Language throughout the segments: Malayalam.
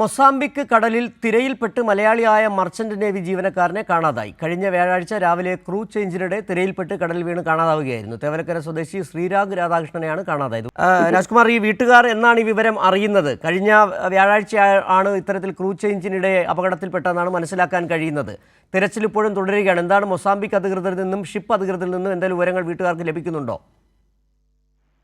മൊസാംബിക് കടലിൽ തിരയിൽപ്പെട്ട് മലയാളിയായ മർച്ചന്റ് നേവി ജീവനക്കാരനെ കാണാതായി. കഴിഞ്ഞ വ്യാഴാഴ്ച രാവിലെ ക്രൂ ചേഞ്ചിനിടെ തിരയിൽപ്പെട്ട് കടലിൽ വീണ് കാണാതാവുകയായിരുന്നു. തേവലക്കര സ്വദേശി ശ്രീരാഗ് രാധാകൃഷ്ണനെയാണ് കാണാതായത്. രാജ്കുമാർ ഈ വീട്ടുകാർ എന്നാണ് ഈ വിവരം അറിയുന്നത്? കഴിഞ്ഞ വ്യാഴാഴ്ച ആണ് ഇത്തരത്തിൽ ക്രൂ ചേഞ്ചിനിടെ അപകടത്തിൽപ്പെട്ടെന്നാണ് മനസ്സിലാക്കാൻ കഴിയുന്നത്. തിരച്ചിൽ ഇപ്പോഴും തുടരുകയാണ്. എന്താണ് മൊസാംബിക് അധികൃതരിൽ നിന്നും ഷിപ്പ് അധികൃതരിൽ നിന്നും എന്തെങ്കിലും വിവരങ്ങൾ വീട്ടുകാർക്ക് ലഭിക്കുന്നുണ്ടോ?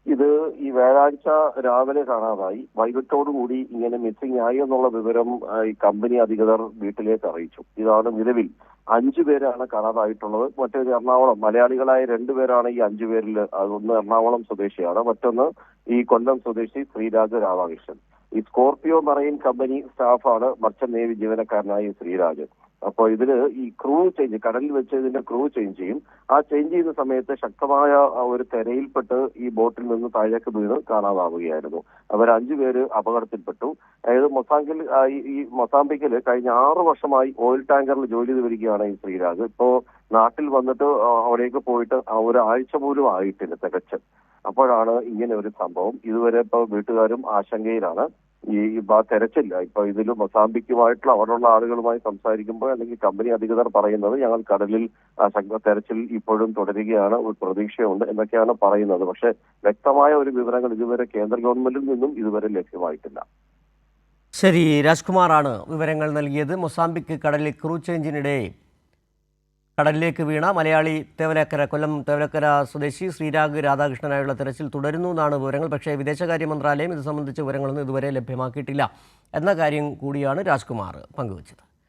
ഇത് ഈ വ്യാഴാഴ്ച രാവിലെ കാണാതായി. വൈകിട്ടോടുകൂടി ഇങ്ങനെ മിസ്സിംഗ് ആയി എന്നുള്ള വിവരം ഈ കമ്പനി അധികൃതർ വീട്ടിലേക്ക് അറിയിച്ചു. ഇതാണ് നിലവിൽ അഞ്ചു പേരാണ് കാണാതായിട്ടുള്ളത്. മറ്റൊരു എറണാകുളം. മലയാളികളായ രണ്ടുപേരാണ് ഈ അഞ്ചു പേരിൽ ഒന്ന് എറണാകുളം സ്വദേശിയാണ്. മറ്റൊന്ന് ഈ കൊല്ലം സ്വദേശി ശ്രീരാജ് രാധാകൃഷ്ണൻ. ഈ സ്കോർപിയോ മറൈൻ കമ്പനി സ്റ്റാഫാണ് മർച്ചന്റ് നേവി ജീവനക്കാരനായ ശ്രീരാജ് അപ്പോൾ ഇതിൽ ഈ ക്രൂ ചേഞ്ച് കടലിൽ വെച്ച് ഇതിന്റെ ക്രൂ ചേഞ്ച് ചെയ്യും. ആ ചേഞ്ച് ചെയ്യുന്ന സമയത്ത് ശക്തമായ ഒരു തെരയിൽപ്പെട്ട് ഈ ബോട്ടിൽ നിന്ന് താഴേക്ക് വീണ് കാണാതാവുകയായിരുന്നു. അവർ അഞ്ചുപേര് അപകടത്തിൽപ്പെട്ടു. അതായത് മൊസാങ്കിൽ ഈ- മൊസാംബിക്കിൽ കഴിഞ്ഞ ആറു വർഷമായി ഓയിൽ ടാങ്കറിൽ ജോലി ചെയ്ത് വരികയാണ് ഈ ശ്രീരാജ് ഇപ്പോ നാട്ടിൽ വന്നിട്ട് അവിടേക്ക് പോയിട്ട് ആ ഒരു ആഴ്ച പോലും ആയിട്ടില്ല തികച്ച്. അപ്പോഴാണ് ഇങ്ങനെ ഒരു സംഭവം. ഇതുവരെ ഇപ്പൊ വീട്ടുകാരും ആശങ്കയിലാണ്. ഈ തെരച്ചില്ല. ഇപ്പൊ ഇതിൽ മൊസാമ്പിക്കുമായിട്ടുള്ള അവിടെയുള്ള ആളുകളുമായി സംസാരിക്കുമ്പോൾ അല്ലെങ്കിൽ കമ്പനി അധികൃതർ പറയുന്നത് ഞങ്ങൾ കടലിൽ തെരച്ചിൽ ഇപ്പോഴും തുടരുകയാണ് ഒരു പ്രതീക്ഷയുണ്ട് എന്നൊക്കെയാണ് പറയുന്നത്. പക്ഷെ വ്യക്തമായ ഒരു വിവരങ്ങൾ ഇതുവരെ കേന്ദ്ര ഗവൺമെന്റിൽ നിന്നും ഇതുവരെ ലഭ്യമായിട്ടില്ല. ശരി രാജ്കുമാറാണ് വിവരങ്ങൾ നൽകിയത്. മൊസാമ്പിക്ക് കടലിൽ ക്രൂ ചേഞ്ചിനിടെ കടലിലേക്ക് വീണ മലയാളി തേവലക്കര കൊല്ലം തേവലക്കര സ്വദേശി ശ്രീരാഗ് രാധാകൃഷ്ണനായുള്ള തെരച്ചിൽ തുടരുന്നു എന്നാണ് വിവരങ്ങൾ. പക്ഷേ വിദേശകാര്യ മന്ത്രാലയം ഇത് സംബന്ധിച്ച വിവരങ്ങളൊന്നും ഇതുവരെ ലഭ്യമാക്കിയിട്ടില്ല. എന്ന കാര്യം കൂടിയാണ് രാജ്കുമാർ പങ്കുവച്ചത്.